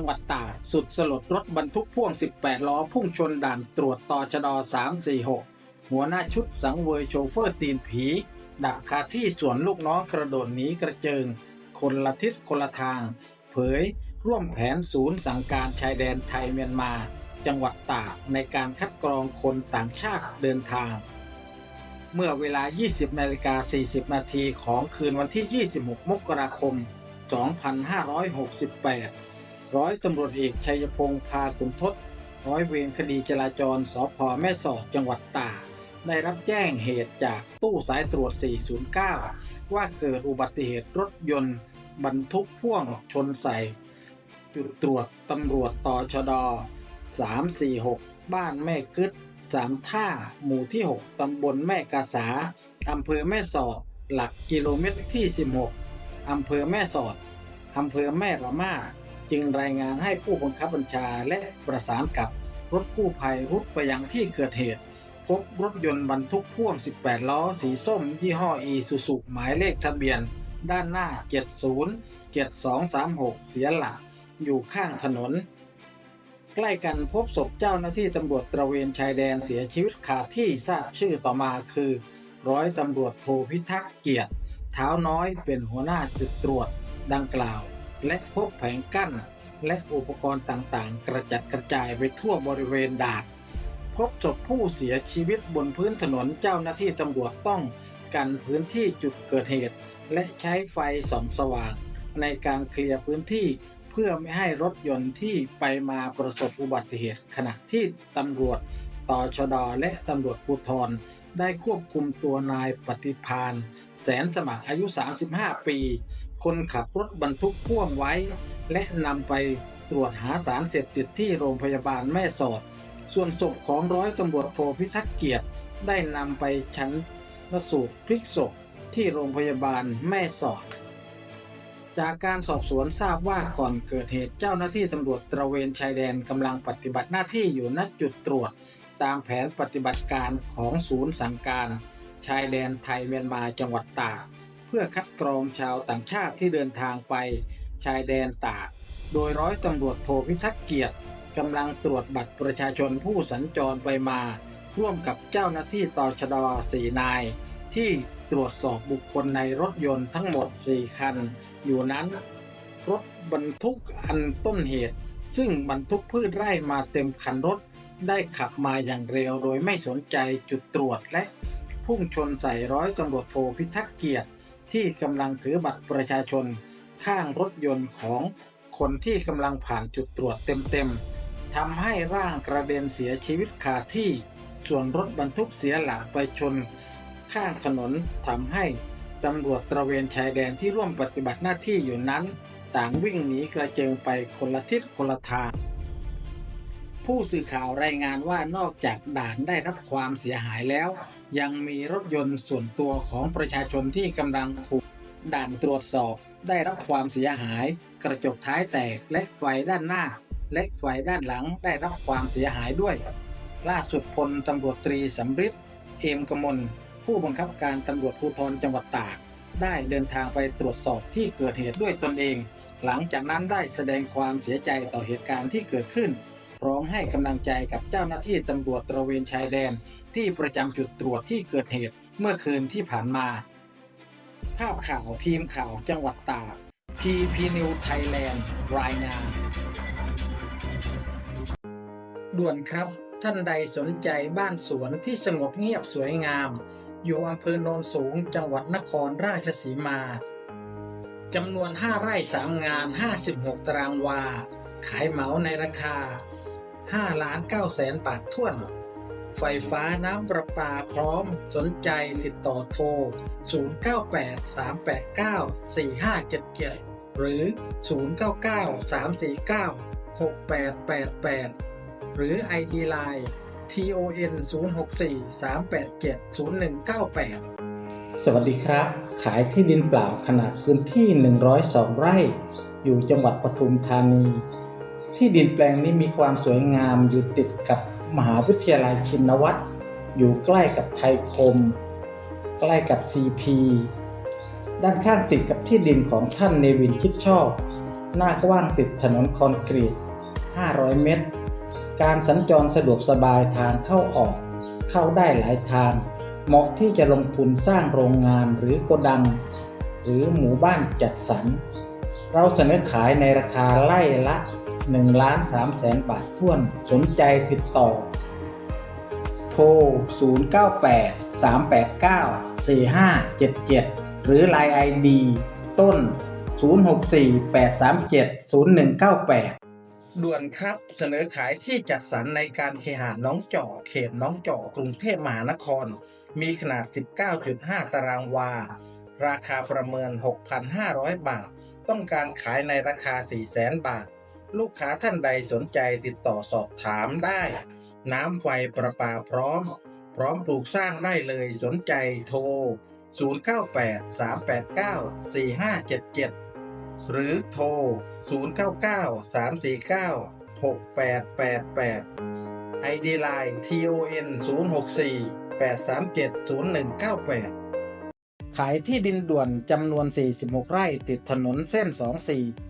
จังหวัดตากสุดสลดรถบรรทุกพ่วง 18 ล้อ พุ่งชนด่านตรวจตอชด346 หัวหน้าชุดสังเวยโชเฟอร์ตีนผีดับคาที่สวนลูกน้องกระโดดหนีกระเจิง คนละทิศคนละทาง เผยร่วมแผนศูนย์สั่งการชายแดนไทยเมียนมา จังหวัดตากในการคัดกรองคนต่างชาติเดินทาง เมื่อเวลา 20นาฬิกา40 นาทีของคืนวันที่ 26 มกราคม 2568 ร้อยตำรวจเอกชัยพงษ์พาขุนทศร้อยเวรคดีจราจรสพแม่สอดจังหวัดตากได้รับแจ้งเหตุจากตู้สายตรวจ 409 ว่าเกิดอุบัติเหตุรถยนต์ บรรทุกพ่วงชนใส่ จุดตรวจตำรวจต่อชด 346 บ้านแม่กึดสามท่า หมู่ที่ 6 ตำบลแม่กาสา อำเภอแม่สอด หลักกิโลเมตรที่ 16 อำเภอแม่สอด อำเภอแม่ระมา จึงรายงานให้ผู้บังคับบัญชาและประสานกับรถกู้ภัยรุดไปยังที่เกิดเหตุ พบรถยนต์บรรทุกพ่วง 18 ล้อสีส้ม ยี่ห้ออีซูซุหมายเลขทะเบียน ด้านหน้า 70 7236 เสียหลัก อยู่ข้างถนน ใกล้กันพบศพเจ้าหน้าที่ตำรวจตระเวนชายแดนเสียชีวิตคาดที่ทราบชื่อต่อมาคือ ร้อยตำรวจโทพิทักษ์เกียรติเท้าน้อยเป็นหัวหน้าจุดตรวจดังกล่าว และพบแผงกั้น และอุปกรณ์ต่างๆ กระจัดกระจายไปทั่วบริเวณดานพบศพผู้เสียชีวิตบนพื้นถนนเจ้าหน้าที่ตำรวจต้องกันพื้นที่จุดเกิดเหตุ และใช้ไฟส่องสว่าง ในการเคลียร์พื้นที่เพื่อไม่ให้รถยนต์ที่ไปมาประสบอุบัติเหตุ ขณะที่ตำรวจตอชดและตำรวจภูธรได้ควบคุมตัวนายปฏิพานแสนสมัครอายุ 35 ปี คนขับรถบรรทุกพ่วงไว้ และนำไปตรวจหาสารเสพติดที่โรงพยาบาลแม่สอด ส่วนศพของร้อยตำรวจโทพิทักษ์เกียรติ ได้นำไปชันสูตรพลิกศพที่โรงพยาบาลแม่สอด จากการสอบสวนทราบว่าก่อนเกิดเหตุเจ้าหน้าที่ตำรวจตระเวนชายแดนกำลังปฏิบัติหน้าที่อยู่ณจุดตรวจ ตามแผนปฏิบัติการของศูนย์สั่งการ ชายแดนไทยเมียนมาจังหวัดตาก เพื่อคัดกรองชาวต่างชาติที่เดินทางไป ชายแดนตาก โดยร้อยตำรวจโทพิทักษ์เกียรติกำลังตรวจบัตรประชาชนผู้สัญจรไปมา ร่วมกับเจ้าหน้าที่ตชดสี่นาย ที่ตรวจสอบบุคคลในรถยนต์ทั้งหมด 4 คัน อยู่นั้น รถบรรทุกอันต้นเหตุ ซึ่งบรรทุกพืชไร่มาเต็มคันรถ ได้ขับมาอย่างเร็วโดยไม่สนใจจุดตรวจและพุ่งชนใส่ร้อยตำรวจโทพิทักษ์เกียรติ ที่กำลังถือบัตรประชาชน ข้างรถยนต์ของคนที่กำลังผ่านจุดตรวจเต็มๆทำให้ร่างกระเด็นเสียชีวิตคาที่ ส่วนรถบรรทุกเสียหลักไปชน ข้างถนนทำให้ตำรวจตระเวนชายแดนที่ร่วมปฏิบัติหน้าที่อยู่นั้น ต่างวิ่งหนีกระเจิงไปคนละทิศคนละทาง ผู้สื่อข่าวรายงานว่านอกจากด่านได้รับความเสียหายแล้ว ยังมีรถยนต์ส่วนตัวของประชาชนที่กำลังถูกด่านตรวจสอบได้รับความเสียหาย กระจกท้ายแตกและไฟด้านหน้า และไฟด้านหลังได้รับความเสียหายด้วย ล่าสุดพลตำรวจตรีสำริดเอมกมล ผู้บังคับการตำรวจภูธรจังหวัดตาก ได้เดินทางไปตรวจสอบที่เกิดเหตุด้วยตนเอง หลังจากนั้นได้แสดงความเสียใจต่อเหตุการณ์ที่เกิดขึ้น พร้อมให้กำลังใจกับเจ้าหน้าที่ตำรวจตระเวนชายแดน ที่ประจำจุดตรวจที่เกิดเหตุเมื่อคืนที่ผ่านมา ภาพข่าวทีมข่าวจังหวัดตาก PP New Thailand รายงาน ด่วนครับ ท่านใดสนใจบ้านสวนที่สงบเงียบสวยงาม อยู่อำเภอโนนสูงจังหวัดนครราชสีมาจำนวน 5 ไร่ 3 งาน 56 ตารางวา ขายเหมาในราคา 5ล้าน9แสนบาทท้วน ไฟฟ้าน้ำประปาพร้อมสนใจติดต่อโทร 0983894577 หรือ 0993496888 หรือ ID Line TON 064 387 0198 สวัสดีครับ ขายที่ดินเปล่าขนาดพื้นที่ 102 ไร่ อยู่จังหวัดปทุมธานี ที่ดินแปลงนี้มีความสวยงามอยู่ติดกับมหาวิทยาลัยชินวัตรอยู่ใกล้กับไทยคม ใกล้กับ CP ด้านข้างติดกับที่ดินของท่านเนวินทิดชอบ หน้ากว้างติดถนนคอนกรีต 500 เมตร การสัญจรสะดวกสบายทางเข้าออก เข้าได้หลายทาง เหมาะที่จะลงทุนสร้างโรงงานหรือโกดัง หรือหมู่บ้านจัดสรร เราเสนอขายในราคาไล่ละ 1ล้าน3แสนบาทท้วนสนใจติดต่อ โทร 098 389 4577 หรือ Line ID ต้น 064 837 0198 ด่วนครับเสนอขายที่จัดสรรในการเคหะน้องจอกเขตน้องจอกกรุงเทพมหานคร มีขนาด 19.5 ตารางวา ราคาประเมิน 6,500 บาท ต้องการขายในราคา 400,000 บาท ลูกค้าท่านใดสนใจติดต่อสอบถามได้ น้ำไฟประปาพร้อม พร้อมปลูกสร้างได้เลยสนใจโทร 098 389 4577 หรือโทร 099 349 6888 ID Line TON 064 837 0198ขายที่ดินด่วนจำนวน 46 ไร่ติดถนนเส้น 24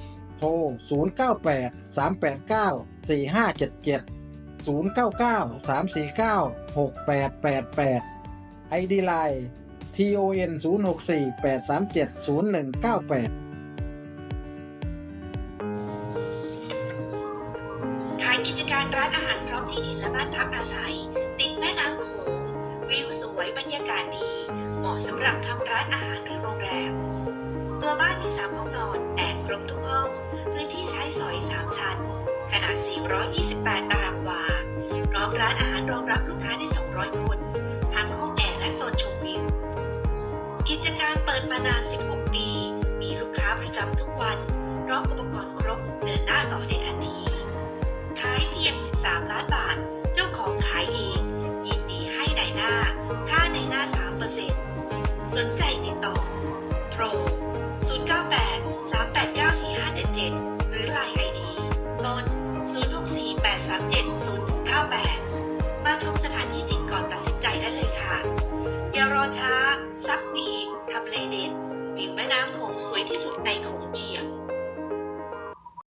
โทร 098 389 4577 099 349 6888 ID Line TON 064 837 0198ขายกิจการร้านอาหารพร้อมที่ดินและบ้านพักอาศัย ติดแม่น้ำโขงวิวสวยบรรยากาศดี เหมาะสำหรับทำร้านอาหารหรือโรงแรม ตัวบ้านมีสามห้องนอนแอร์ครบทุกห้อง นาด 428 ตารางวา พร้อมร้านอาหารรองรับลูกค้าได้ 200 คน ทั้งห้องแอร์และโซนชมวิว กิจการเปิดมานาน 16 ปี มีลูกค้าประจำทุกวัน พร้อมอุปกรณ์ครบ 70698 มาชมสถานที่จริงก่อนตัดสินใจได้เลยค่ะ อย่ารอช้า ซักดีทำเลเด็ดวิวแม่น้ำโขงสวยที่สุดใน